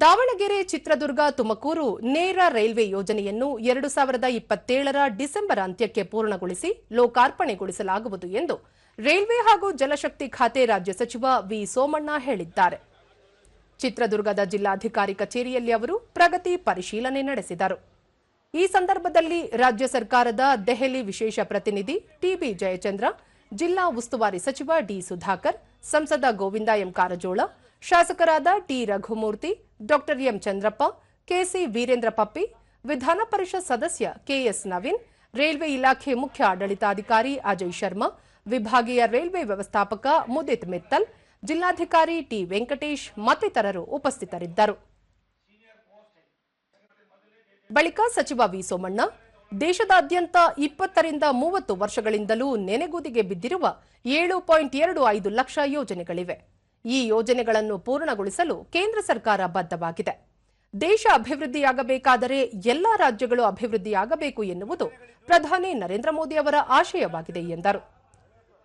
ದಾವಣಗೆರೆ, ಚಿತ್ರದುರ್ಗ, ತುಮಕೂರು ನೇರ ರೈಲ್ವೆ ಯೋಜನೆಯನ್ನು ಎರಡು ಸಾವಿರದ ಇಪ್ಪತ್ತೇಳರ ಡಿಸೆಂಬರ್ ಅಂತ್ಯಕ್ಕೆ ಪೂರ್ಣಗೊಳಿಸಿ ಲೋಕಾರ್ಪಣೆಗೊಳಿಸಲಾಗುವುದು ಎಂದು ರೈಲ್ವೆ ಹಾಗೂ ಜಲಶಕ್ತಿ ಖಾತೆ ರಾಜ್ಯ ಸಚಿವ ವಿ. ಸೋಮಣ್ಣ ಹೇಳಿದ್ದಾರೆ. ಚಿತ್ರದುರ್ಗದ ಜಿಲ್ಲಾಧಿಕಾರಿ ಕಚೇರಿಯಲ್ಲಿ ಅವರು ಪ್ರಗತಿ ಪರಿಶೀಲನೆ ನಡೆಸಿದರು. ಈ ಸಂದರ್ಭದಲ್ಲಿ ರಾಜ್ಯ ಸರ್ಕಾರದ ದೆಹಲಿ ವಿಶೇಷ ಪ್ರತಿನಿಧಿ ಟಿಬಿ ಜಯಚಂದ್ರ, ಜಿಲ್ಲಾ ಉಸ್ತುವಾರಿ ಸಚಿವ ಡಿ. ಸುಧಾಕರ್ ಸಂಸದ ಗೋವಿಂದ ಎಂ ಕಾರಜೋಳ, ಶಾಸಕರಾದ T Raghumurthy, doctor M Chandrappa, KC Veerendra Puppy, ವಿಧಾನ ಪರಿಷತ್ ಸದಸ್ಯ ಕೆಎಸ್ ನವೀನ್, ರೈಲ್ವೆ ಇಲಾಖೆ ಮುಖ್ಯ ಆಡಳಿತಾಧಿಕಾರಿ ಅಜಯ್ ಶರ್ಮಾ, ವಿಭಾಗೀಯ ರೈಲ್ವೆ ವ್ಯವಸ್ಥಾಪಕ ಮುದಿತ್ ಮಿತ್ತಲ್, ಜಿಲ್ಲಾಧಿಕಾರಿ ಟಿ ವೆಂಕಟೇಶ್ ಮತ್ತಿತರರು ಉಪಸ್ಥಿತರಿದ್ದರು. ಬಳಿಕ ಸಚಿವ ವಿ ಸೋಮಣ್ಣ ದೇಶದಾದ್ಯಂತ ಇಪ್ಪತ್ತರಿಂದ ಮೂವತ್ತು ವರ್ಷಗಳಿಂದಲೂ ನೆನೆಗುದಿಗೆ ಬಿದ್ದಿರುವ ಏಳು ಪಾಯಿಂಟ್ ಎರಡು ಐದು ಲಕ್ಷ ಯೋಜನೆಗಳಿವೆ. ಈ ಯೋಜನೆಗಳನ್ನು ಪೂರ್ಣಗೊಳಿಸಲು ಕೇಂದ್ರ ಸರ್ಕಾರ ಬದ್ಧವಾಗಿದೆ. ದೇಶ ಅಭಿವೃದ್ಧಿಯಾಗಬೇಕಾದರೆ ಎಲ್ಲ ರಾಜ್ಯಗಳು ಅಭಿವೃದ್ಧಿಯಾಗಬೇಕು ಎನ್ನುವುದು ಪ್ರಧಾನಿ ನರೇಂದ್ರ ಮೋದಿ ಅವರ ಆಶಯವಾಗಿದೆ ಎಂದರು.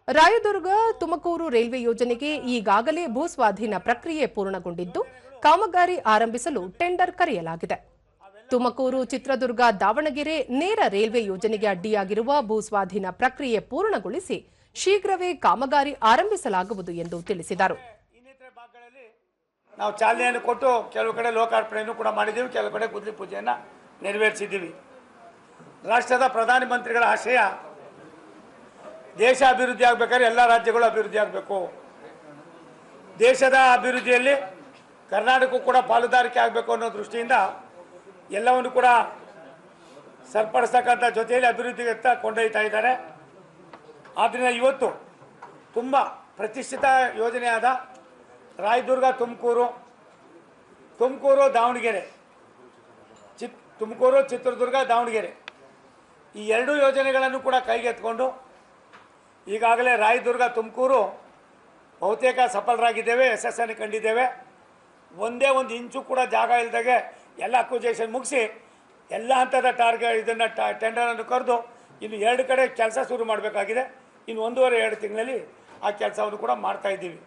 ರಾಯದುರ್ಗ ತುಮಕೂರು ರೈಲ್ವೆ ಯೋಜನೆಗೆ ಈಗಾಗಲೇ ಭೂಸ್ವಾಧೀನ ಪ್ರಕ್ರಿಯೆ ಪೂರ್ಣಗೊಂಡಿದ್ದು, ಕಾಮಗಾರಿ ಆರಂಭಿಸಲು ಟೆಂಡರ್ ಕರೆಯಲಾಗಿದೆ. ತುಮಕೂರು, ಚಿತ್ರದುರ್ಗ, ದಾವಣಗೆರೆ ನೇರ ರೈಲ್ವೆ ಯೋಜನೆಗೆ ಅಡ್ಡಿಯಾಗಿರುವ ಭೂಸ್ವಾಧೀನ ಪ್ರಕ್ರಿಯೆ ಪೂರ್ಣಗೊಳಿಸಿ ಶೀಘ್ರವೇ ಕಾಮಗಾರಿ ಆರಂಭಿಸಲಾಗುವುದು ಎಂದು ತಿಳಿಸಿದರು. ನಾವು ಚಾಲನೆಯನ್ನು ಕೊಟ್ಟು ಕೆಲವು ಕಡೆ ಲೋಕಾರ್ಪಣೆಯನ್ನು ಕೂಡ ಮಾಡಿದ್ದೀವಿ, ಕೆಲವು ಕಡೆ ಗುದ್ಲಿ ಪೂಜೆಯನ್ನು ನೆರವೇರಿಸಿದ್ದೀವಿ. ರಾಷ್ಟ್ರದ ಪ್ರಧಾನಿ ಮಂತ್ರಿಗಳ ಆಶಯ ದೇಶ ಅಭಿವೃದ್ಧಿ ಆಗಬೇಕಾದ್ರೆ ಎಲ್ಲ ರಾಜ್ಯಗಳು ಅಭಿವೃದ್ಧಿ ಆಗಬೇಕು. ದೇಶದ ಅಭಿವೃದ್ಧಿಯಲ್ಲಿ ಕರ್ನಾಟಕಕ್ಕೂ ಕೂಡ ಪಾಲುದಾರಿಕೆ ಆಗಬೇಕು ಅನ್ನೋ ದೃಷ್ಟಿಯಿಂದ ಎಲ್ಲವನ್ನು ಕೂಡ ಸರಿಪಡಿಸ್ತಕ್ಕಂಥ ಜೊತೆಯಲ್ಲಿ ಅಭಿವೃದ್ಧಿಯತ್ತ ಕೊಂಡೊಯ್ತಾ ಇದ್ದಾರೆ. ಆದ್ದರಿಂದ ಇವತ್ತು ತುಂಬ ಪ್ರತಿಷ್ಠಿತ ಯೋಜನೆಯಾದ ರಾಯದುರ್ಗ, ತುಮಕೂರು ತುಮಕೂರು, ದಾವಣಗೆರೆ, ಚಿತ್, ತುಮಕೂರು, ಚಿತ್ರದುರ್ಗ, ದಾವಣಗೆರೆ ಈ ಎರಡೂ ಯೋಜನೆಗಳನ್ನು ಕೂಡ ಕೈಗೆತ್ಕೊಂಡು ಈಗಾಗಲೇ ರಾಯದುರ್ಗ, ತುಮಕೂರು ಬಹುತೇಕ ಸಫಲರಾಗಿದ್ದೇವೆ, ಯಶಸ್ಸನ್ನು ಕಂಡಿದ್ದೇವೆ. ಒಂದೇ ಒಂದು ಇಂಚು ಕೂಡ ಜಾಗ ಇಲ್ದಾಗೆ ಎಲ್ಲ ಅಕ್ವಿಜೇಷನ್ ಮುಗಿಸಿ ಎಲ್ಲ ಹಂತದ ಟಾರ್ಗೆಟ್ ಇದನ್ನು ಟೆಂಡರನ್ನು ಕರೆದು ಇನ್ನು ಎರಡು ಕಡೆ ಕೆಲಸ ಶುರು ಮಾಡಬೇಕಾಗಿದೆ. ಇನ್ನು ಒಂದೂವರೆ ಎರಡು ತಿಂಗಳಲ್ಲಿ ಆ ಕೆಲಸವನ್ನು ಕೂಡ ಮಾಡ್ತಾ ಇದ್ದೀವಿ.